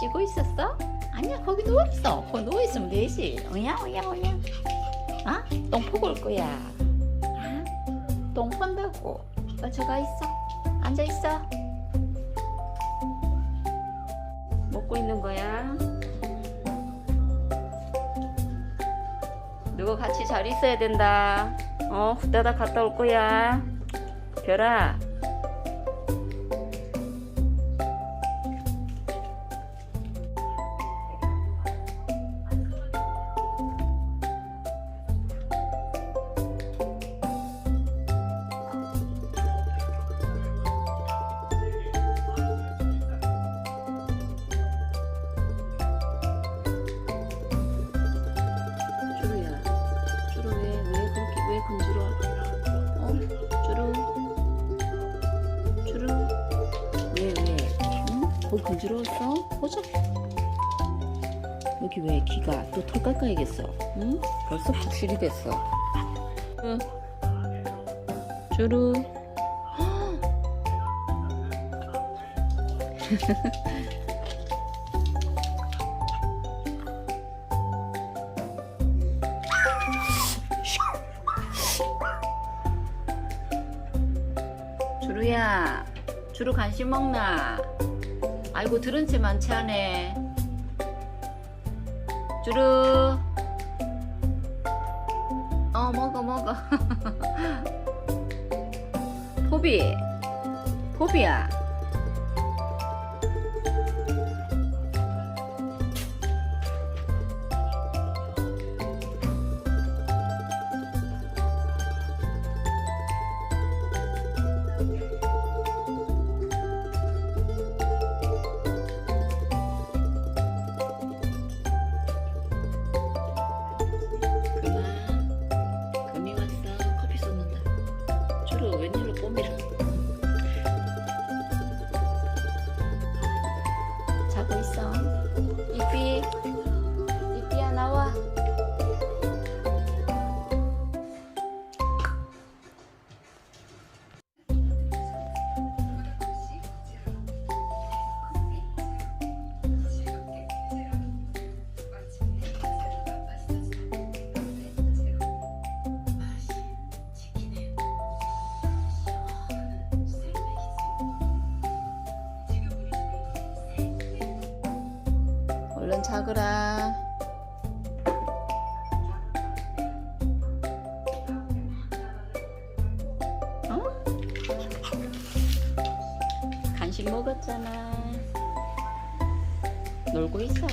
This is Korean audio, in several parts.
쉬고 있었어? 아니야 거기 누워있어. 거기 누워있으면 되지. 어야 어야 어야. 아? 똥 포고 올 거야. 아? 똥 펀다고. 어, 저가 있어? 앉아있어. 먹고 있는 거야? 누구 같이 잘 있어야 된다. 어 후다닥 갔다 올 거야. 별아 군주로웠어? 보자. 여기 왜 귀가 또 털 깎아야겠어? 응? 벌써 푹실이 됐어. 응. 주루. 주루야, 주루 간식 먹나? 아이고 들은 채 많지 않네. 주루. 어 먹어 먹어. 포비, 포비야. 쏟는다. 주로 웬일로 뽐이라. 자거라. 어? 간식 먹었잖아. 놀고 있어.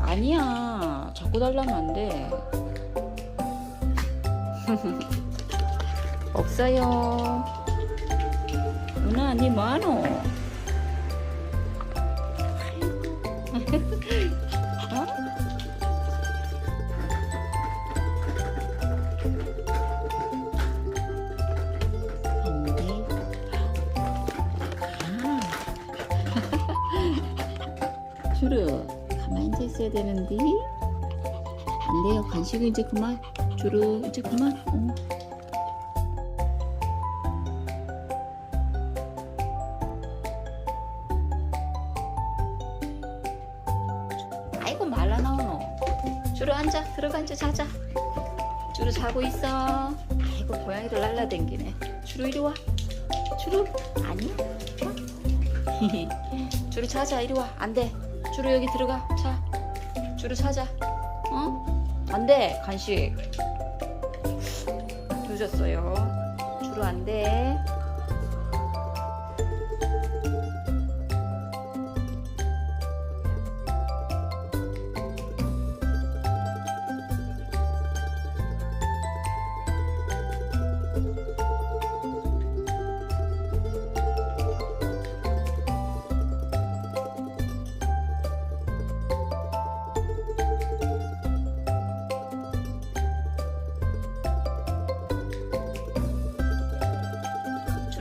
아니야. 자꾸 달라면 안 돼. 없어요. 누나, 니 뭐하노? 주루, 가만히 앉아 있어야 되는데. 안 돼요. 간식은 이제 그만. 주루, 이제 그만. 어. 아이고 말라 나오노 주로 앉아. 들어가 앉아. 자자. 주로 자고 있어. 아이고 고양이들 날라댕기네. 주로 이리 와. 주로? 아니 주로 자자. 이리 와. 안돼. 주로 여기 들어가. 자. 주로 자자. 어? 안돼. 간식. 늦었어요. 주로 안돼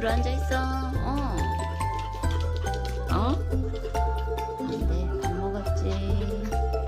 주로 앉아 있어. 어. 어? 안 돼. 밥 먹었지.